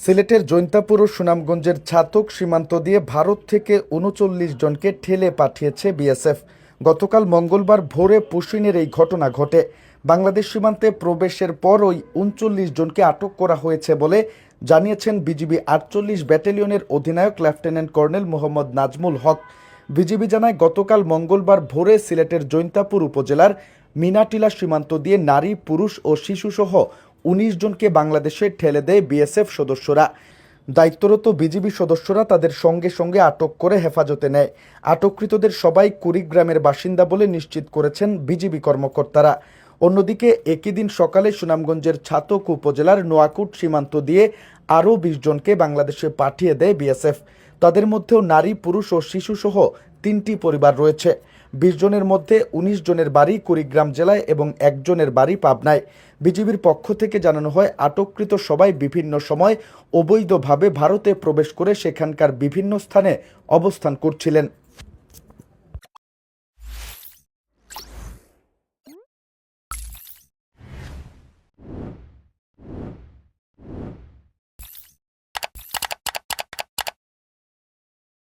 সিলেটের জৈন্তাপুর ও সুনামগঞ্জের ছাতক সীমান্ত দিয়ে ভারত থেকে উনচল্লিশ জনকে ঠেলে পাঠিয়েছে বিএসএফ। গতকাল মঙ্গলবার ভোরে পুশিনের এই ঘটনা ঘটে। বাংলাদেশ সীমান্তে প্রবেশের পর ওই উনচল্লিশ জনকে আটক করা হয়েছে বলে জানিয়েছেন বিজিবি আটচল্লিশ ব্যাটালিয়নের অধিনায়ক lieutenant colonel Mohammad Nazmul Haque. BGB জানায়, গতকাল মঙ্গলবার ভোরে সিলেটের জৈন্তাপুর উপজেলার মিনাটিলা সীমান্ত দিয়ে নারী, পুরুষ ও শিশুসহ উনিশ জনকে বাংলাদেশে ঠেলে দেয় বিএসএফ সদস্যরা। দায়িত্বরত বিজিবি সদস্যরা তাদের সঙ্গে সঙ্গে আটক করে হেফাজতে নেয়। আটককৃতদের সবাই কুড়িগ্রামের বাসিন্দা বলে নিশ্চিত করেছেন বিজিবি কর্মকর্তারা। অন্যদিকে একই দিন সকালে সুনামগঞ্জের ছাতক উপজেলার নোয়াকুট সীমান্ত দিয়ে আরও বিশ জনকে বাংলাদেশে পাঠিয়ে দেয় বিএসএফ। তাদের মধ্যেও নারী, পুরুষ ও শিশুসহ তিনটি পরিবার রয়েছে। বিশ জনের মধ্যে উনিশ জনের বাড়ি কুড়িগ্রাম জেলায় এবং একজনের বাড়ি পাবনায়। বিজিবির পক্ষ থেকে জানানো হয়, আটককৃত সবাই বিভিন্ন সময় অবৈধভাবে ভারতে প্রবেশ করে সেখানকার বিভিন্ন স্থানে অবস্থান করছিলেন।